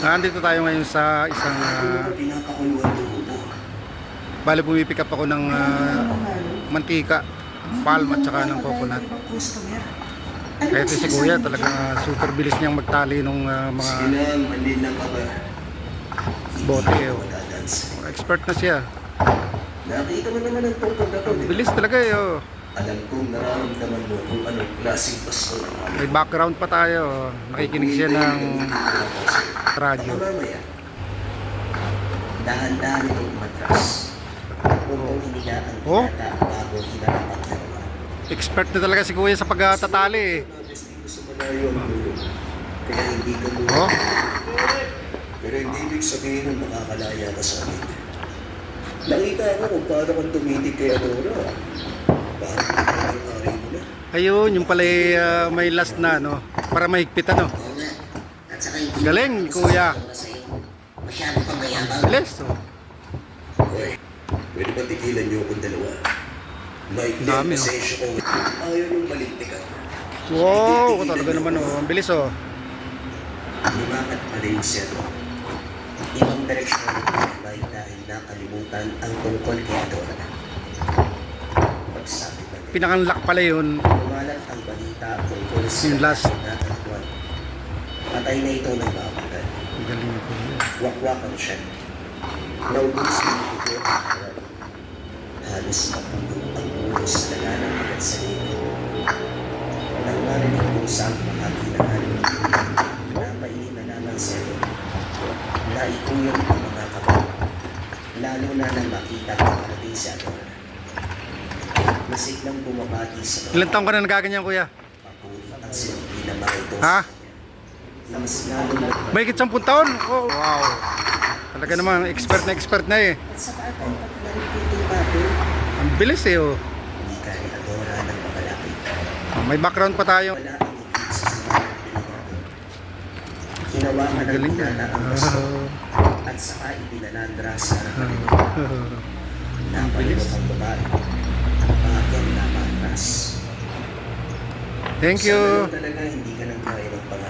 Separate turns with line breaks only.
Nandito tayo ngayon sa isang uh,
ubo.
bali pumipick up ako ng ah, mantika, palm at saka ng coconut. Kaya ito si Kuya talagang ah, super bilis niyang magtali ng mga
ka ba?
Bote,
Hindi
oh. expert na siya.
Nakita mo naman ang tungkol na to.
Bilis talaga eh. Oh.
Alam kong nararamdaman mo kung anong klaseng pasto ang alam.
May background pa tayo. Nakikinig siya ng radyo.
Mamaya, dahan-dahan itong matras. Mong hinigaan
Oh.
bago hinarapan na naman.
Expert na talaga si Kuya sa pagtatali eh.
Kaya hindi ka mo.
Oh,
Pero hindi ibig sabihin na makakalaya ka sa amin. Nakita ko kung paano kang tumitig kay Adora.
Ayun, yung pala ah, may last na no. Para mahigpit ano. Galing, Kuya.
Masyado pang mayabang.
Bilis. Oh.
Hoy, pwede ba tigilan niyo akong dalawa? May
Dami, oh.
ko. Ayaw yung malintikan.
Wow, talaga naman oh. Ang bilis oh.
Lumakat pa rin siya to.
Ibang direksyon ay dahil nakalimutan ang tungkol kay Adora.
Pinakanlak pala yun.
Kumalat ang balita tungkol sa
Yung last.
Patay na ito ng babagan.
Ang galing ni Kuya.
Wakwak ang siya. Naubos ng ito ang. Halos mapuno ang ulo sa laganang agad sa linggo. Nang marinig ko sa makakinaan ng napainin na naman siya naikuyong ang mga kabal. Lalo na nang makita ko parating si Adora. Masiglang bumabati sa mga
Ilan taong ka na nagaganyan Kuya?
ang sinabi na makito
Ha?
na mas lalo na
Mahigit 10 taon? Oh, wow. Talaga naman, expert na expert na eh.
At ang
Ang bilis eh oh.
hindi ka adora ng mamalaki.
May background pa tayo.
Wala ang higit sa ng Hinawakan ng
Galing ka.
na ang baso at saka ipinalandra sa harapan nito. Napalito ang babae. Matras.
Thank
Sa
you.
ganun talaga hindi ka nang kaya magpangalan.